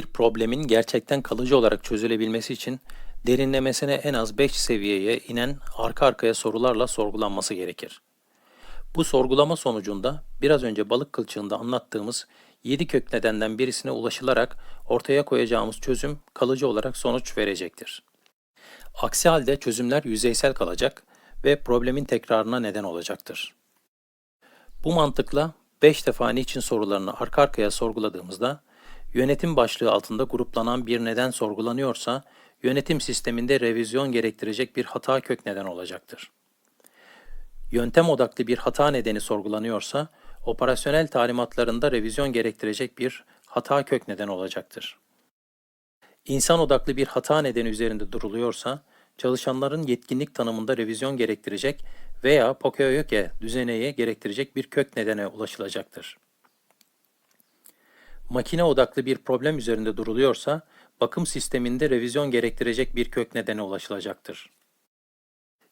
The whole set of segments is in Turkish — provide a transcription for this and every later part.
Bir problemin gerçekten kalıcı olarak çözülebilmesi için derinlemesine en az 5 seviyeye inen arka arkaya sorularla sorgulanması gerekir. Bu sorgulama sonucunda biraz önce balık kılçığında anlattığımız 7 kök nedenden birisine ulaşılarak ortaya koyacağımız çözüm kalıcı olarak sonuç verecektir. Aksi halde çözümler yüzeysel kalacak ve problemin tekrarına neden olacaktır. Bu mantıkla 5 defa niçin sorularını arka arkaya sorguladığımızda yönetim başlığı altında gruplanan bir neden sorgulanıyorsa yönetim sisteminde revizyon gerektirecek bir hata kök neden olacaktır. Yöntem odaklı bir hata nedeni sorgulanıyorsa operasyonel talimatlarında revizyon gerektirecek bir hata kök neden olacaktır. İnsan odaklı bir hata nedeni üzerinde duruluyorsa, çalışanların yetkinlik tanımında revizyon gerektirecek veya Pokeyoke düzeneye gerektirecek bir kök nedene ulaşılacaktır. Makine odaklı bir problem üzerinde duruluyorsa, bakım sisteminde revizyon gerektirecek bir kök nedene ulaşılacaktır.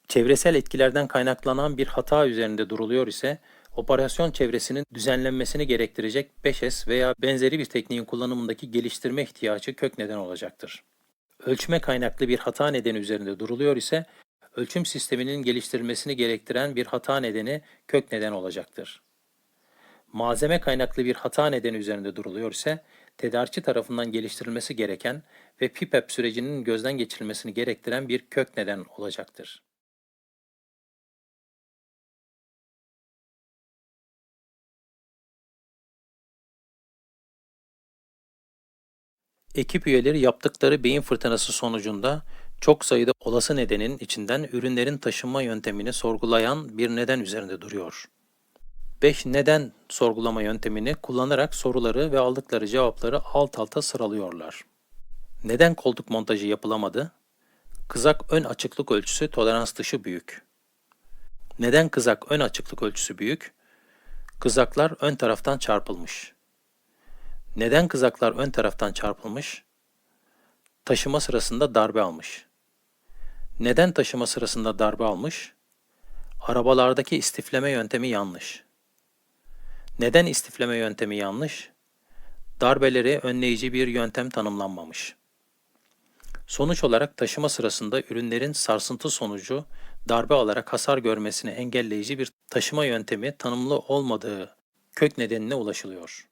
Çevresel etkilerden kaynaklanan bir hata üzerinde duruluyor ise, operasyon çevresinin düzenlenmesini gerektirecek 5S veya benzeri bir tekniğin kullanımındaki geliştirme ihtiyacı kök neden olacaktır. Ölçme kaynaklı bir hata nedeni üzerinde duruluyor ise, ölçüm sisteminin geliştirilmesini gerektiren bir hata nedeni kök neden olacaktır. Malzeme kaynaklı bir hata nedeni üzerinde duruluyor ise, tedarikçi tarafından geliştirilmesi gereken ve PIPEP sürecinin gözden geçirilmesini gerektiren bir kök neden olacaktır. Ekip üyeleri yaptıkları beyin fırtınası sonucunda çok sayıda olası nedenin içinden ürünlerin taşınma yöntemini sorgulayan bir neden üzerinde duruyor. 5 neden sorgulama yöntemini kullanarak soruları ve aldıkları cevapları alt alta sıralıyorlar. Neden koltuk montajı yapılamadı? Kızak ön açıklık ölçüsü tolerans dışı büyük. Neden kızak ön açıklık ölçüsü büyük? Kızaklar ön taraftan çarpılmış. Neden kızaklar ön taraftan çarpılmış? Taşıma sırasında darbe almış. Neden taşıma sırasında darbe almış? Arabalardaki istifleme yöntemi yanlış. Neden istifleme yöntemi yanlış? Darbeleri önleyici bir yöntem tanımlanmamış. Sonuç olarak taşıma sırasında ürünlerin sarsıntı sonucu darbe alarak hasar görmesini engelleyici bir taşıma yöntemi tanımlı olmadığı kök nedenine ulaşılıyor.